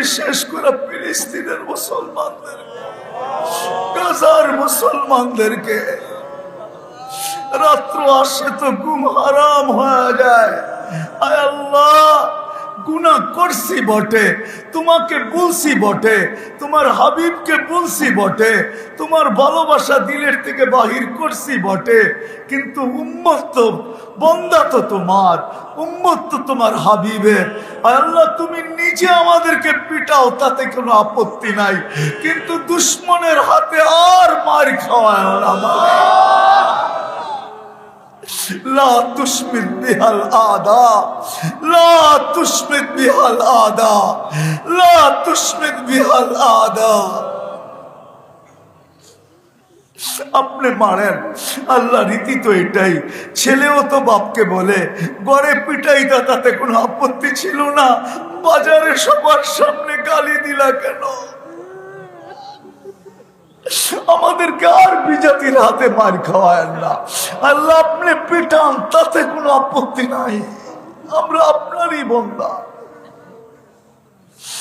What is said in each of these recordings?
বিশেষ করে ফিলিস্তিনের মুসলমানদের, গাজার মুসলমানদেরকে রাত্র আসে তো ঘুম হারাম হয়ে যায়। আয় আল্লাহ গুনাহ করছি বটে, তোমাকে বলছি বটে, তোমার হাবিবকে বলছি বটে, তোমার ভালোবাসা দিলের থেকে বাহির করছি বটে, কিন্তু উম্মত তো, বন্দা তো তোমার, উম্মত তো তোমার হাবিবের। আল্লাহ, তুমি নিজে আমাদেরকে পিটাও, তাতে কোনো আপত্তি নাই, কিন্তু দুশ্মনের হাতে আর মার খাওয়ায় আমাদের لا تشمت بها الأعداء لا تشمت بها الأعداء لا تشمت بها الأعداء আপনি মারেন আল্লাহ রীতি তো এটাই ছেলেও তো বাপকে বলে গড়ে পিটাই তা তাতে কোনো আপত্তি ছিল না বাজারে সবার সামনে গালি দিলা কেন আমাদেরকে আর বিজাতির হাতে মার খাওয়ায় না আল্লাহ, আপনি পিটান, তাতে কোনো আপত্তি নাই। আমরা আপনারই বন্দা।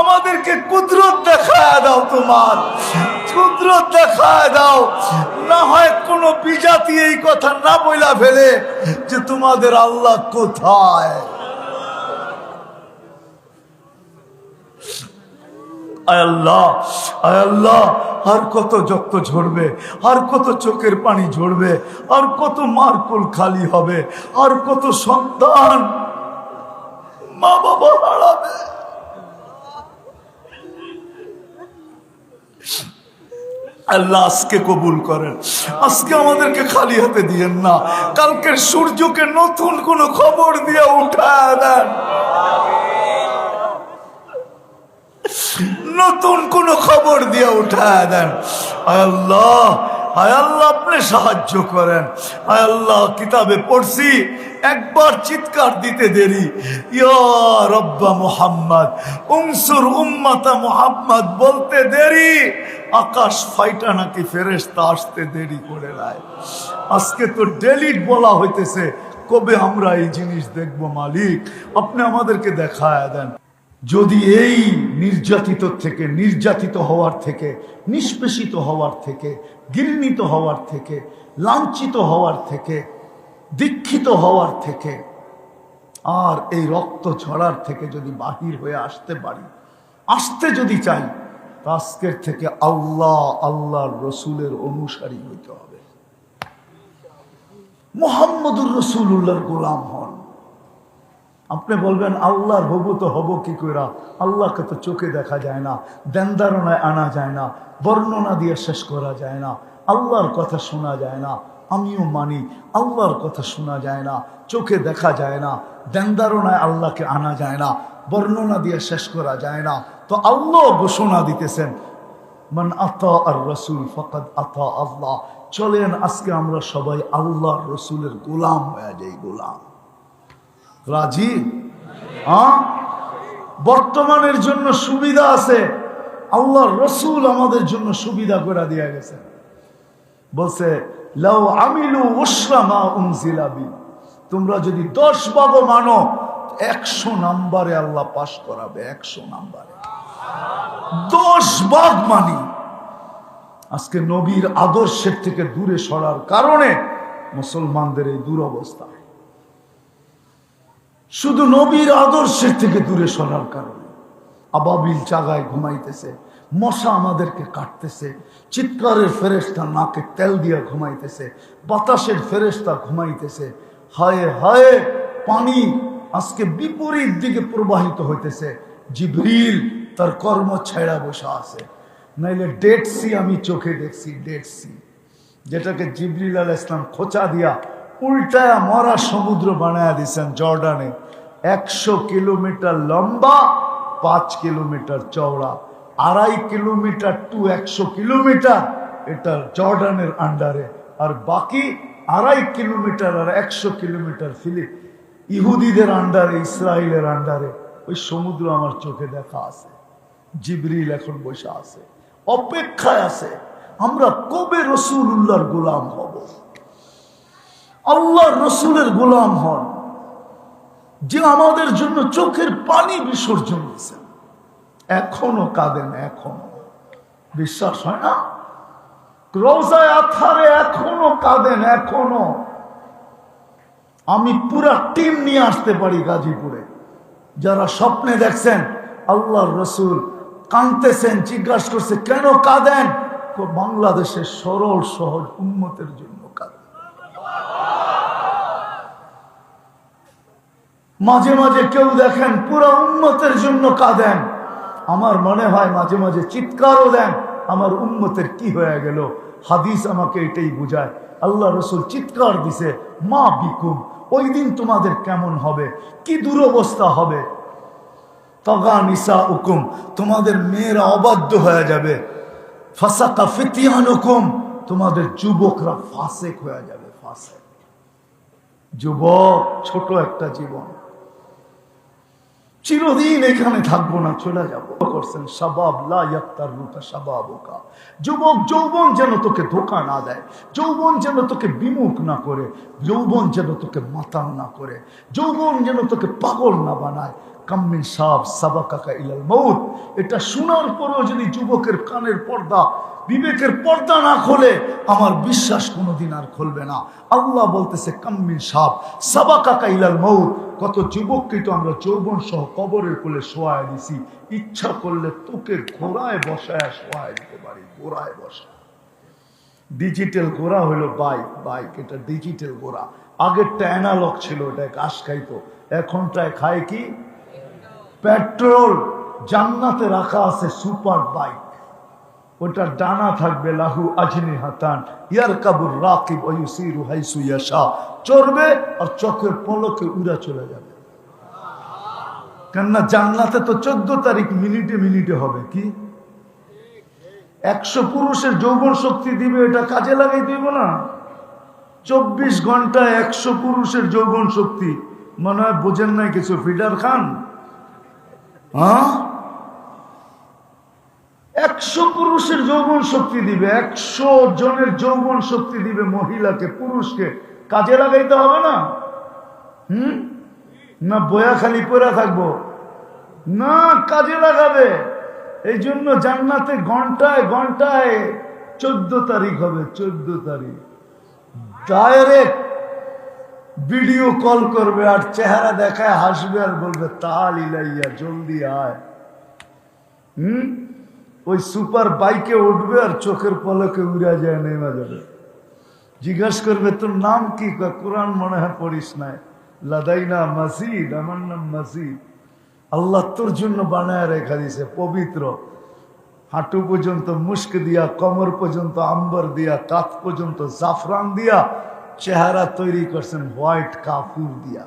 আমাদেরকে কুদরত দেখায় দাও তোমার। কুদরত দেখায় দাও। না হয় কোন বিজাতি এই কথা না বইলা ফেলে যে তোমাদের আল্লাহ কোথায়। আল্লাহ আর কত যক্ত ঝরবে, আর কত চোখের পানি ঝরবে, আর কত মারকুল খালি হবে, আর কত সন্তান মা বাবা হারাবে। আল্লাহ আজকে কবুল করেন। আজকে আমাদেরকে খালি হাতে দিয়েন না। কালকের সূর্যকে নতুন কোনো খবর দিয়ে উঠায় দেন। নতুন কোনো খবর দিয়ে উঠায় দেন। আল্লাহ আয় আল্লাহ আপনি সাহায্য করেন। আয় আল্লাহ কিতাবে পড়ছি, একবার চিৎকার দিতে দেরি। ইয়া রব্বা মুহাম্মদ, উনসুর উম্মাতা মুহাম্মদ বলতে দেরি। আকাশ ফাইটা নাকি ফেরেশতা আসতে দেরি করে দেয় আজকে তো ডেলিট বলা হইতেছে, কবে আমরা এই জিনিস দেখব মালিক? আপনি আমাদেরকে দেখায় দেন। যদি এই নির্যাতিত থেকে, নির্যাতিত হওয়ার থেকে, নিষ্পেষিত হওয়ার থেকে ঘৃণিত হওয়ার থেকে, লাঞ্ছিত হওয়ার থেকে, দীক্ষিত হওয়ার থেকে, আর এই রক্ত ঝরার থেকে যদি বাহির হয়ে আসতে পারি, আসতে যদি চাই, আজকের থেকে আল্লাহ আল্লাহর রসুলের অনুসারী হইতে হবে। মোহাম্মদুর রসুল্লাহর গোলাম হন। আপনি বলবেন, আল্লাহর হবু তো হব কি কইরা? আল্লাহকে তো চোখে দেখা যায় না দেনদারণায় আনা যায় না, বর্ণনা দিয়ে শেষ করা যায় না, আল্লাহর কথা শোনা যায় না, আমিও মানি, আল্লাহর কথা শোনা যায় না, চোখে দেখা যায় না দেনদারণায় আল্লাহকে আনা যায় না, বর্ণনা দিয়ে শেষ করা যায় না। তো আল্লাহ ঘোষণা দিতেছেন, মান আতা আর রসুল ফকাদ আতা আল্লাহ। চলেন, আজকে আমরা সবাই আল্লাহর রসুলের গোলাম হয়ে যাই, গোলাম। রাজি? হ্যাঁ? বর্তমানের জন্য সুবিধা আছে। আল্লাহর রসুল আমাদের জন্য সুবিধা করে দিয়ে গেছে। বলছে, লাউ আমিলু তোমরা যদি দশ ভাগও মানো, একশো নাম্বারে আল্লাহ পাশ করাবে, একশো নাম্বারে। দশ ভাগ মানি। আজকে নবীর আদর্শের থেকে দূরে সরার কারণে মুসলমানদের এই দুরবস্থা। শুধু নবীর আদর্শের থেকে দূরে সরার কারণে। আবাবিল জাগায় ঘুমাইতেছে, মশা আমাদেরকে কাটতেছে, চিৎকারের ফেরেস্তা নাকে তেল দিয়ে ঘুমাইতেছে, বাতাসের ফেরেস্তা ঘুমাইতেছে। হায় হায়, পানি আজকে বিপরীত দিকে প্রবাহিত হইতেছে। জিবরিল তার কর্ম ছেড়া বসা আছে। নাইলে ডেড সি আমি চোখে দেখছি ডেড সি যেটাকে জিবরিল আল ইসলাম খোঁচা দিয়া উল্টায়া মরা সমুদ্র বানায়া দিয়েছেন জর্ডানে। একশো কিলোমিটার লম্বা, পাঁচ কিলোমিটার চওড়া, আড়াই কিলোমিটার টু একশো কিলোমিটার এটা জর্ডানের আন্ডারে। আর বাকি আড়াই কিলোমিটার আর একশো কিলোমিটার ফিলিপ ইহুদিদের আন্ডারে ইসরায়েলের আন্ডারে। ওই সমুদ্র আমার চোখে দেখা আছে। জিবরিল এখন বসে আছে। অপেক্ষায় আছে। আমরা কবে রসুল উল্লাহর গোলাম হব? আল্লাহ রসুলের গোলাম হন, যে আমাদের জন্য চোখের পানি বিসর্জন দিয়েছেন। এখনও কাঁদেন, এখনও। বিশ্বাস হয় না? রোজায় আথারে এখনও কাঁদেন, এখনও। আমি পুরা টিম নিয়ে আসতে পারি গাজীপুরে। যারা স্বপ্নে দেখছেন আল্লাহর রসুল কাঁদতেছেন, জিজ্ঞাসা করছে, কেন কাঁদেন? বাংলাদেশের সরল, সহজ উন্মতের জন্য কাঁদেন। মাঝে মাঝে কেউ দেখেন পুরো উন্মতের জন্য কাঁদেন। আমার মনে হয় মাঝে মাঝে চিৎকারও দেন, আমার উন্মতের কি হয়ে গেল? হাদিস আমাকে এটাই বুঝায়। আল্লাহ রসুল চিৎকার দিছে, মা বিকুম, ওই দিন তোমাদের কেমন হবে? কি দুরবস্থা হবে? তগা নিসা উকুম তোমাদের মেয়েরা অবাধ্য হয়ে যাবে। ফাসাকা ফিতিয়ান হুকুম তোমাদের যুবকরা ফাঁসেক হয়ে যাবে, ফাসেক। যুবক ছোট একটা জীবন। চিরদিন এখানে থাকব না, চলে যাব। করছেন সাবাব লাইয়াক্তার রুটা সাবাবকা যুবক, যৌবন যেন তোকে ধোকা না দেয়, যৌবন যেন তোকে বিমুখ না করে, যৌবন যেন তোকে মাতাল না করে, যৌবন যেন তোকে পাগল না বানায়। কাম্মিন সাব সাবা কাকা ইলাল মৌত এটা শোনার পরেও যদি যুবকের কানের পর্দা, বিবেকের পর্দা না খোলে, আমার বিশ্বাস কোনোদিন আর খুলবে না। আল্লাহ বলতেছে, কাম্মিন সাবা কাকা ইলাল মৌত কত যুবককে তো আমরা যৌবন সহ কবরের কোলে শোয়ায় দিছি। ইচ্ছা করলে তোকে ঘোড়ায় বসায় শোয়ায় দিতে পারি ঘোড়ায় বসা ডিজিটাল ঘোড়া হলো বাইক বাইক এটা ডিজিটাল ঘোড়া আগেরটা অ্যানালগ ছিল ওটা ঘাস খাইতো। এখনটায় খায় কি? পেট্রোল জান্নাতে রাখা আছে সুপার বাইক ওটা ডানা থাকবে লাহু আজনি হাতান ইয়ার কাবুর রাকিব ওয়ুসিরু হাইসু ইয়াশা। চড়বে আর চোখের পলকে উড়া চলে যাবে। কেননা জান্নাতে তো চোদ্দ তারিখ মিনিটে মিনিটে হবে, কি? একশো পুরুষের যৌবন শক্তি দিবে, এটা কাজে লাগাই দিব না। চব্বিশ ঘন্টায় একশো পুরুষের যৌবন শক্তি। মনে হয় বোঝেন নাই কিছু ফিডার খান? হ্যাঁ একশো পুরুষের যৌবন শক্তি দিবে, একশো জনের যৌবন শক্তি দিবে মহিলাকে, পুরুষকে। কাজে লাগাইতে হবে না? হুম? না, বয়া খালি পড়া থাকব। না, কাজে লাগাবে। এই জন্য জান্নাতে ঘন্টায় ঘন্টায় চোদ্দ তারিখ হবে, চোদ্দ তারিখ। ডাইরেক্ট ভিডিও কল করবে আর চেহারা দেখায় হাসবে আর বলবে ইলাইয়া জলদি আয়। হুম? ওই সুপার বাইকে উঠবে আর চোখের পলকে উড়া যায় নেমে যাবে। জিজ্ঞাস করবে তোর নাম কি? কয়, কোরআন মনে হয় পড়িস নাই। লাদাইনা মাসিদ আমার নাম মাসিদ। আল্লাহ তোর জন্য বানায় রেখা দিছে পবিত্র। হাঁটু পর্যন্ত মুস্ক দিয়া কমর পর্যন্ত আম্বর দিয়া কাত পর্যন্ত জাফরান দিয়া চেহারা তৈরি করছেন হোয়াইট কাপুর দিয়া।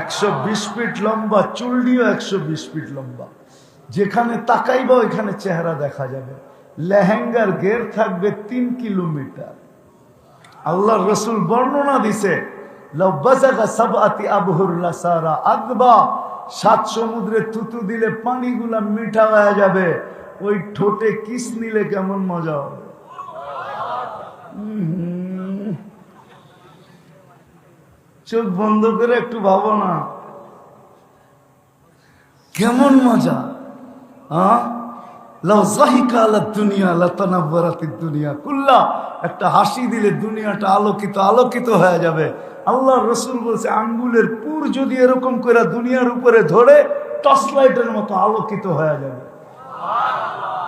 একশো বিশ ফিট লম্বা চুলডিও একশো বিশ ফিট লম্বা। যেখানে তাকাইবা ওইখানে চেহারা দেখা যাবে। লেহেঙ্গার গের থাকবে তিন কিলোমিটার। আল্লাহ রসুল বর্ণনা দিছে সাত সমুদ্রে থুতু দিলে পানিগুলা মিঠা হয়ে যাবে। ওই ঠোঁটে কিস নিলে কেমন মজা হবে। চোখ বন্ধ করে একটু ভাবো না। কেমন মজা? একটা হাসি দিলে দুনিয়াটা আলোকিত আলোকিত হয়ে যাবে। আল্লাহ রসুল বলছে আঙ্গুলের পুর যদি এরকম করে দুনিয়ার উপরে ধরে টর্চ লাইটের মতো আলোকিত হয়ে যাবে।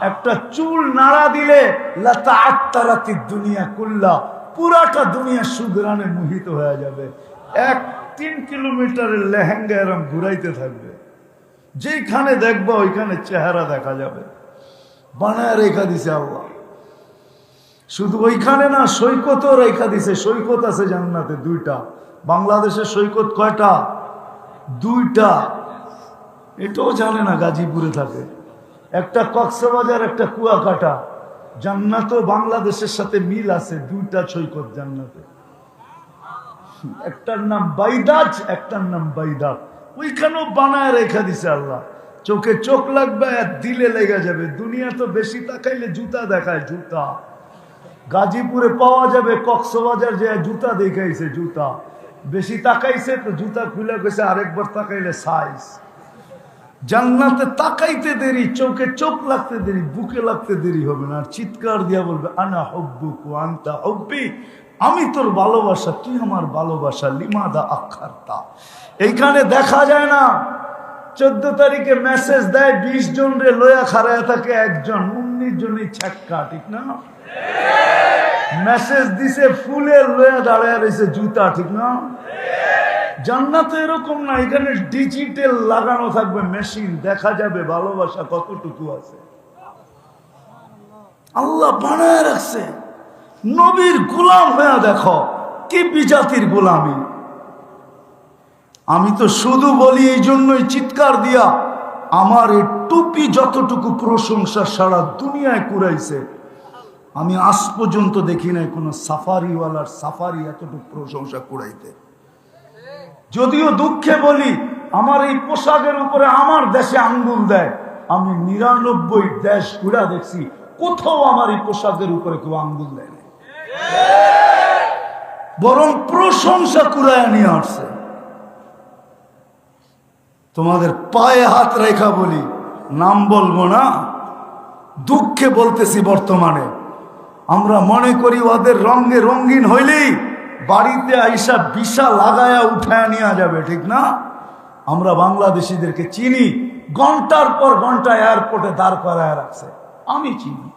একটা চুল নাড়া দিলে লতা আত্মারাতির দুনিয়া কুল্লা পুরাটা দুনিয়া সুগ্রানে মোহিত হয়ে যাবে। এক তিন কিলোমিটারের লেহেঙ্গা এরম ঘুরাইতে থাকবে। যেখানে দেখবা, ওইখানে চেহারা দেখা যাবে। বানায় রেখা দিছে আল্লাহ। শুধু ওইখানে না, সৈকতও রেখা দিছে। সৈকত আছে জান্নাতে দুইটা। বাংলাদেশের সৈকত কয়টা? দুইটা। এটাও জানে না গাজীপুরে থাকে। একটা কক্সবাজার, একটা কুয়াকাটা। জান্নাতও বাংলাদেশের সাথে মিল আছে দুইটা সৈকত জান্নাতে। একটার নাম বাইদাজ, একটার নাম বাইদাত। ওইখানেও বানায় রেখা দিছে আল্লাহ। চোখে চোখ লাগবে আর দিলে লেগে যাবে। দুনিয়া তো বেশি তাকাইলে জুতা দেখায়, জুতা। গাজীপুরে পাওয়া যাবে কক্সবাজার যে জুতা দেখাইছে, জুতা। বেশি তাকাইছে তো জুতা খুলে গেছে, আরেকবার তাকাইলে সাইজ জান্নাতে তাকাইতে দেরি, চোখে চোখ লাগতে দেরি, বুকে লাগতে দেরি হবে না। আর চিৎকার দিয়া বলবে, আনা হব্বুক আন্তা হব্বি? আমি তোর ভালোবাসা, তুই আমার ভালোবাসা, লিমাদা আখারতা। এইখানে দেখা যায় না। চোদ্দ তারিখে মেসেজ দেয়, বিশ জন রে লয়া খারায় থাকে, একজন, উনিশ জনই ছ্যাক্কা, ঠিক না? মেসেজ দিছে ফুলের লয়া দাঁড়ায় রয়েছে জুতা, ঠিক না? জান্নাতে এরকম না, এখানে ডিজিটাল লাগানো থাকবে মেশিন দেখা যাবে, ভালোবাসা কতটুকু আছে। আল্লাহ বানায় রাখছে। নবীর গোলাম হয়ে দেখো, কি বিজাতির গোলামি। আমি তো শুধু বলি এই জন্যই চিৎকার দিয়া আমার এই টুপি যতটুকু প্রশংসা সারা দুনিয়ায় কুড়াইছে, আমি আজ পর্যন্ত দেখি নাই কোনো সাফারিওয়ালার সাফারি এতটুকু প্রশংসা কুড়াইতে। যদিও দুঃখে বলি, আমার এই পোশাকের উপরে আমার দেশে আঙ্গুল দেয়, আমি নিরানব্বই দেশ ঘুরা দেখছি, কোথাও আমার এই পোশাকের উপরে কেউ আঙ্গুল দেয় না বরং প্রশংসা কুড়ায় নিয়ে আসছে। তোমাদের পায়ে হাত রেখা বলি, নাম বলব না, দুঃখে বলতেছি বর্তমানে। আমরা মনে করি ওদের রঙে রঙিন হইলেই বাড়িতে আইসা বিশা লাগায়া উঠায় নেওয়া যাবে, ঠিক না? আমরা বাংলাদেশিদেরকে চিনি, ঘণ্টার পর ঘণ্টা এয়ারপোর্টে দাঁড় করায় রাখছে। আমি চিনি।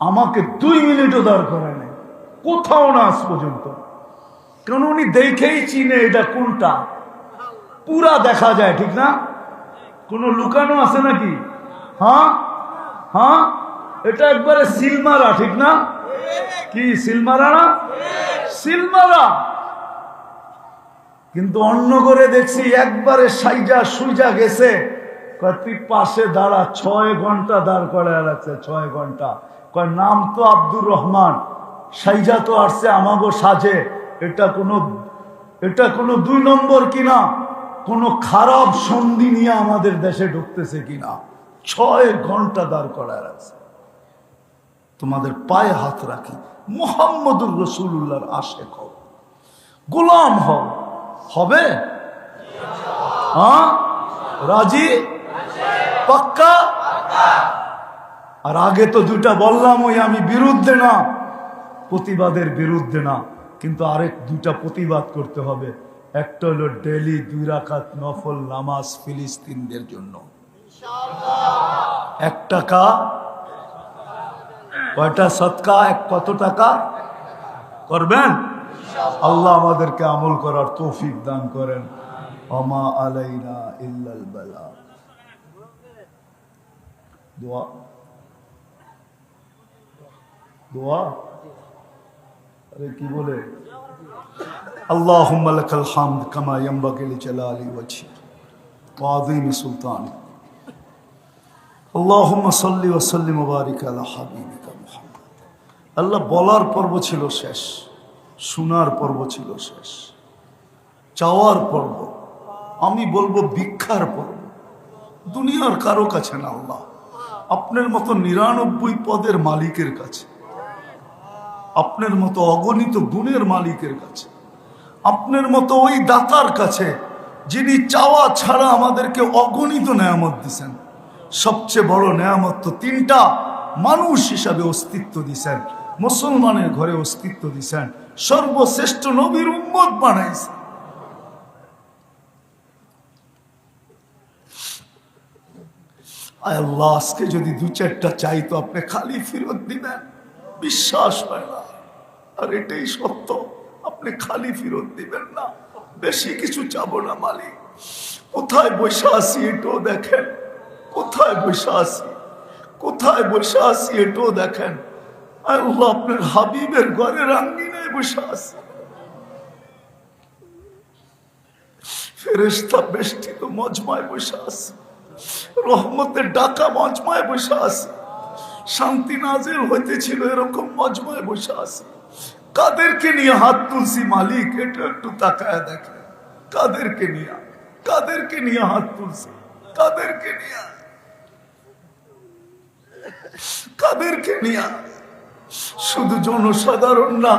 আমাকে দুই মিনিটও দাঁড় করায় নেই। কোথাও না আজ পর্যন্ত। কারণ উনি দেখেই চিনে এটা কোনটা। পুরা দেখা যায়, ঠিক না? কোনো লুকানো আছে নাকি? হ্যাঁ? হ্যাঁ? এটা একবারে সিলমারা, ঠিক না? কি, সিলমারা না? সিলমারা! কিন্তু অন্য করে দেখছি একবারে সাইজা সুইজা গেছে। তুই পাশে দাঁড়া, ছয় ঘণ্টা দাঁড় করায় রাখছে ছয় ঘণ্টা। কয়, নাম তো আব্দুর রহমান। সাইজা তো আসছে আমাগো সাজে। এটা কোনো এটা কোনো দুই নম্বর কিনা? কোনো খারাপ সন্ধি নিয়ে আমাদের দেশে ঢুকতেছে কিনা? ছয় ঘণ্টা দাঁড় করায় রাখছে। তোমাদের পায়ে হাত রাখি। মোহাম্মদুর রসুল্লাহর আশে হও। গোলাম হবে? হ্যাঁ? রাজি? পাক্কা? আর আগে তো দুটা বললাম, ওই আমি বিরুদ্ধে না, প্রতিবাদের বিরুদ্ধে না, কিন্তু আরেক দুটা প্রতিবাদ করতে হবে। একটা হলো ডেলি দুই রাকাত নফল নামাজ ফিলিস্তিনদের জন্য। এক টাকা কয়টা সৎকা এক কত টাকা? করবেন? আল্লাহ আমাদেরকে আমল করার তৌফিক দান করেন। অমা আলাইনা ইল্লাল বালা। দোয়া। দোয়া? আরে কি বলে? আল্লাহ লাকাল হামদ কামা ইয়ামবাগি লিজালালি ওয়াজহি আল্লাহুম্মা সাল্লি ওয়া সাল্লিম আলা হাবিবিকা মুহাম্মদ। আল্লাহ বলার পর্ব ছিল শেষ, শোনার পর্ব ছিল শেষ, চাওয়ার পর্ব, আমি বলব ভিক্ষার পর্ব। দুনিয়ার কারও কাছে না আল্লাহ, আপনার মতো নিরানব্বই পদের মালিকের কাছে। আপনার মতো অগণিত গুণের মালিকের কাছে, আপনার মতো ওই দাতার কাছে, যিনি চাওয়া ছাড়া আমাদেরকে অগণিত নেয়ামত দিছেন। সবচেয়ে বড় নেয়ামত তো তিনটা মানুষ হিসাবে অস্তিত্ব দিছেন, মুসলমানের ঘরে অস্তিত্ব দিছেন, সর্বশ্রেষ্ঠ নবীর উম্মত বানাইছেন। আল্লাহ, আজকে যদি দু চারটা চাই তো আপনি খালি ফেরত দিবেন। বিশ্বাস হয় না। আর এটাই সত্য। আপনি খালি ফেরত দিবেন না। বেশি কিছু চাবো না, মালিক। কোথায় বসে আছি এটাও দেখেন। কোথায় বসে আছি? কোথায় বসে আছি এটাও দেখেন। আপনার হাবিবের ঘরে আঙ্গিনায় বসে আছি। ফেরেস্তা বেষ্টিত মজমায় বসে আছে। রহমতের ডাকা মজমায় বসে আছে। শান্তি নাজেল হইতেছিল, এরকম মজমায় বসে আছে। কাদেরকে নিয়ে হাত তুলছি মালিক, এটা একটু তাকায় দেখে। কাদেরকে নিয়ে কাদেরকে নিয়ে হাত তুলছি, কাদেরকে নিয়ে। কাদেরকে নিয়ে। শুধু জনসাধারণ না,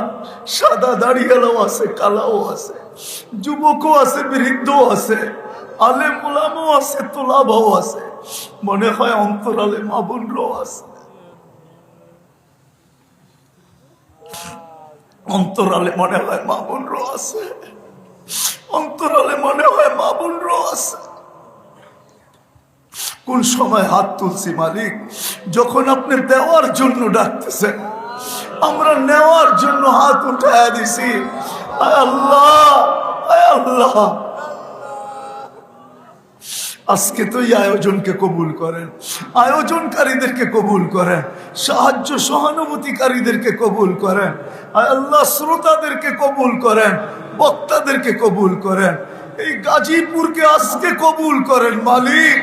সাদা দাড়িয়ালাও আছে, কালাও আছে, যুবকও আছে, বৃদ্ধও আছে আলে মোলামও আছে, তোলাবাও আছে, মনে হয় অন্তরালে মাবুনরাও আছে। অন্তরালে মনে হয় মাবুনরাও আছে। অন্তরালে মনে হয় মাবুনরাও আছে। কোন সময় হাত তুলছি, মালিক? যখন আপনি দেওয়ার জন্য ডাকতেছেন, আমরা নেওয়ার জন্য হাত উঠায় দিছি। আল্লাহ আল্লাহ। আজকে তো এই আয়োজনকে কবুল করেন। আয়োজনকারীদেরকে কবুল করেন। সাহায্য সহানুভূতিকারীদেরকে কবুল করেন। আল্লাহ শ্রোতাদেরকে কবুল করেন। বক্তাদেরকে কবুল করেন। এই গাজীপুরকে আজকে কবুল করেন মালিক।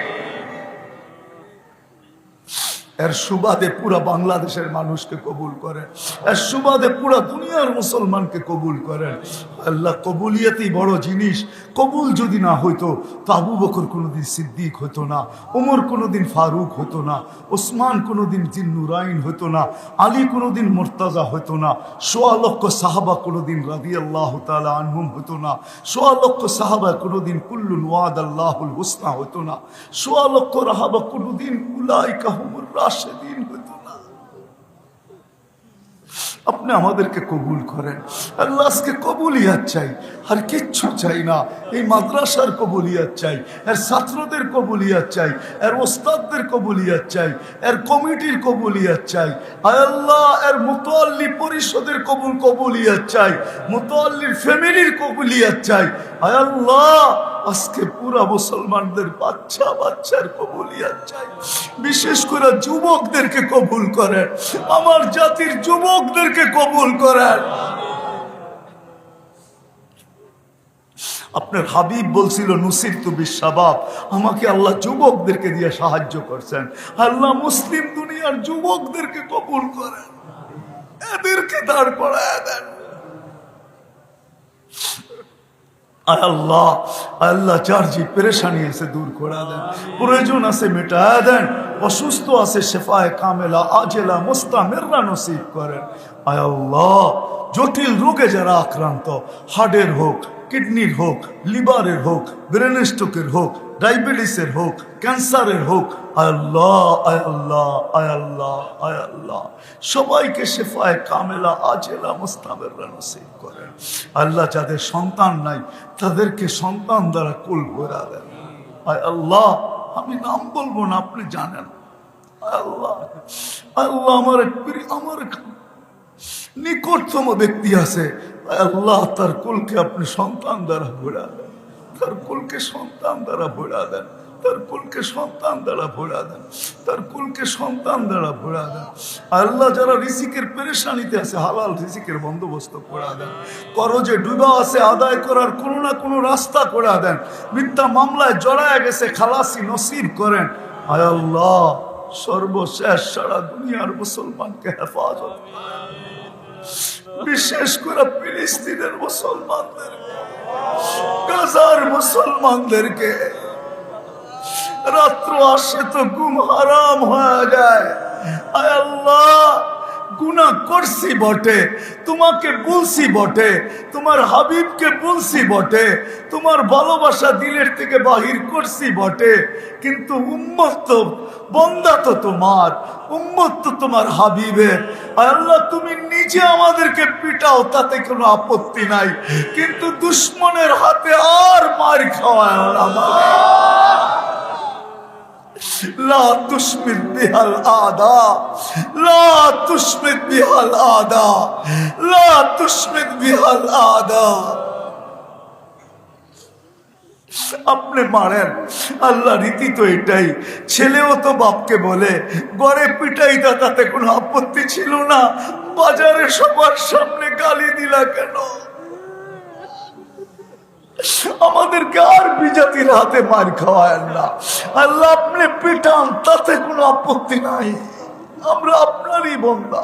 এর সুবাদে পুরা বাংলাদেশের মানুষকে কবুল করেন। এর সুবাদে পুরা দুনিয়ার মুসলমানকে কবুল করেন। আল্লাহ কবুলিয়াতেই বড় জিনিস। কবুল যদি না হইতো, তো আবু বকর কোনোদিন সিদ্দিক হতো না ওমর কোনোদিন ফারুক হতো না, ওসমান কোনোদিন জিন্নুরাইন হতো না, আলী কোনোদিন মোর্তাজা হতো না, সোয়া লক্ষ সাহাবা কোনোদিন রাদি আল্লাহ তালা আনহুম হতো না, সোয়া লক্ষ সাহাবা কোনোদিন কুল্লুল ওয়াদ আল্লাহুল হুসনা হতো না, সোয়া লক্ষ রাহাবা কোনোদিন উলাই কাহমুর রাশেদিন হতো না। আপনি আমাদেরকে কবুল করেন। আল্লাহ আজকে কবুলিয়াত চাই। আর কিচ্ছু চাই না। এই মাদ্রাসার কবুলিয়াত চাই। এর ছাত্রদের কবুলিয়াত চাই। এর ওস্তাদদের কবুলিয়াত চাই। এর কমিটির কবুলিয়াত চাই। আল্লাহ, এর মুতোয়াল্লি পরিষদের কবুল কবুলিয়াত চাই। মুতোয়াল্লির ফ্যামিলির কবুলিয়াত চাই। আল্লাহ আজকে পুরা মুসলমানদের বাচ্চা, বাচ্চার কবুলিয়াত চাই। বিশেষ করে যুবকদেরকে কবুল করেন। আমার জাতির যুবকদেরকে কবুল করেন। আপনার হাবিব বলছিল, নুসির তু বিশ্বাবাব, আমাকে আল্লাহ যুবকদেরকে দিয়ে সাহায্য করছেন। আল্লাহ মুসলিম দুনিয়ার যুবকদেরকে কবুল করেন। এদেরকে দাঁড় করায় দেন। আয় আল্লাহ আল্লাহ, যার যে পেরেশানি আছে দূর করা দেন। প্রয়োজন আছে মেটায় দেন, অসুস্থ আছে শেফায় কামেলা, আজেলা, মোস্তামেররা নসিব করেন। আয় আল্লাহ, জটিল রোগে যারা আক্রান্ত হার্টের হোক, কিডনির হোক, লিভারের হোক ব্রেন হোক ডায়াবেটিসের হোক, ক্যান্সারের হোক, আল্লাহ আল্লাহ আল্লাহ আল্লাহ। সবাইকে শেফায় কামেলা, আজেলা মোস্তামেররা নসিব করেন আল্লাহ যাদের সন্তান নাই, তাদেরকে সন্তান দ্বারা কুল ভরা দেন। আয় আল্লাহ, আমি নাম বলব না, আপনি জানেন। আল্লাহ আল্লাহ, আমার আমার নিকটতম ব্যক্তি আছে। আল্লাহ, তার কুলকে আপনি সন্তান দ্বারা ভরা দেন। তার কুলকে সন্তান দ্বারা ভরা দেন, তার কুলকে সন্তান দ্বারা ভরা দেন, তার কুলকে সন্তান দ্বারা ভরা দেন। আল্লাহ যারা রিসিকের পেরেশানিতে আছে, হালাল রিসিকের বন্দোবস্ত করা দেন। করজে ডুবা আছে, আদায় করার কোনো না কোনো রাস্তা করে দেন। মিথ্যা মামলায় জড়ায় গেছে, খালাসি নসিব করেন। আয় আল্লাহ, সর্বশেষ সারা দুনিয়ার মুসলমানকে হেফাজত বিশেষ করে ফিলিস্তিনের মুসলমানদের। গাজার মুসলমানদেরকে রাত্র আসে তো ঘুম হারাম হয়ে যায়। আয় আল্লাহ গুনা করছি বটে, তোমাকে বলছি বটে, তোমার হাবিবকে বলছি বটে, তোমার ভালোবাসা দিলের থেকে বাহির করছি বটে, কিন্তু উম্মত তো, বন্দা তো তোমার, উম্মত তো তোমার হাবিবের। আল্লাহ, তুমি নিজে আমাদেরকে পিটাও, তাতে কোনো আপত্তি নাই, কিন্তু দুশ্মনের হাতে আর মার খাওয়ায় আমাদের لا تشمت بها الأعداء لا تشمت بها الأعداء لا تشمت بها الأعداء আপনি মারেন আল্লাহ রীতি তো এটাই ছেলেও তো বাপকে বলে গড়ে পিটাই তা তাতে কোনো আপত্তি ছিল না বাজারে সবার সামনে গালি দিলা কেন আমাদেরকে আর বিজাতির হাতে মার খাওয়ায় না। আল্লাহ আপনি পিটান, তাতে কোনো আপত্তি নাই। আমরা আপনারই বন্ধা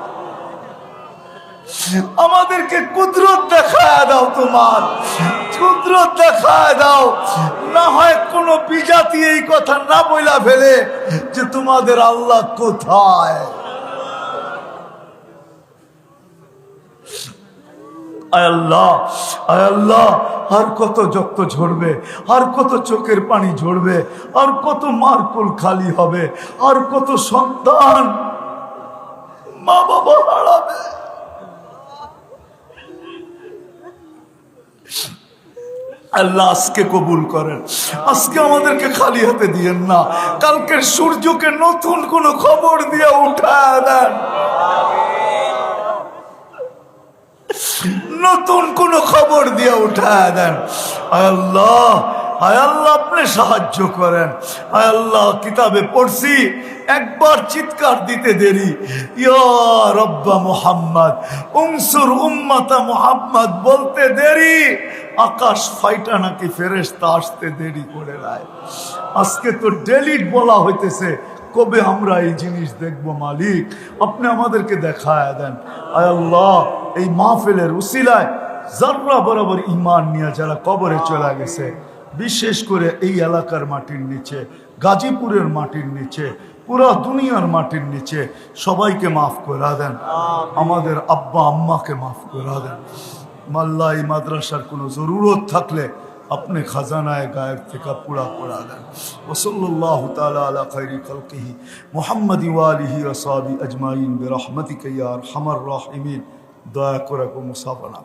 আমাদেরকে কুদরত দেখায় দাও তোমার। কুদরত দেখায় দাও। না হয় কোন বিজাতি এই কথা না বইলা ফেলে যে তোমাদের আল্লাহ কোথায়। আল্লাহ আল্লাহ, আর কত যক্ত ঝরবে, আর কত চোখের পানি ঝরবে, আর কত মারকুল খালি হবে, আর কত সন্তান মা বাবা হারাবে। আল্লাহ আজকে কবুল করেন। আজকে আমাদেরকে খালি হাতে দিয়েন না। কালকের সূর্যকে নতুন কোন খবর দিয়ে উঠায় দেন। নতুন কোন খবর দিয়ে উঠায় দেন। আল্লাহ আয় আল্লাহ, আপনি সাহায্য করেন। আয় আল্লাহ, কিতাবে পড়ছি একবার চিৎকার দিতে দেরি। রব্বা মুহাম্মদ, উনসুর উম্মাতা মুহাম্মদ বলতে দেরি। আকাশ ফাইটা নাকি ফেরেশতা আসতে দেরি করে দেয়। আজকে তো ডেলিট বলা হইতেছে, কবে আমরা এই জিনিস দেখব মালিক? আপনি আমাদেরকে দেখায় দেন। আয় আল্লাহ, এই মাহফিলের উসিলায় জাররা বরাবর ইমান নিয়ে যারা কবরে চলে গেছে, বিশেষ করে এই এলাকার মাটির নিচে, গাজীপুরের মাটির নিচে পুরো দুনিয়ার মাটির নিচে সবাইকে মাফ করে দেন। আমাদের ابا আম্মাকে মাফ করে دین মাল্লা এই মাদ্রাসার কোনো জরুরত থাকলে اپنے خزانہ غائب کا پورا پورا دین وصلی اللہ تعالیٰ علی خیر ہی محمد والہ اجمائین برحمتی کے یار ارحم الراحمین دعا کرکو مصابنا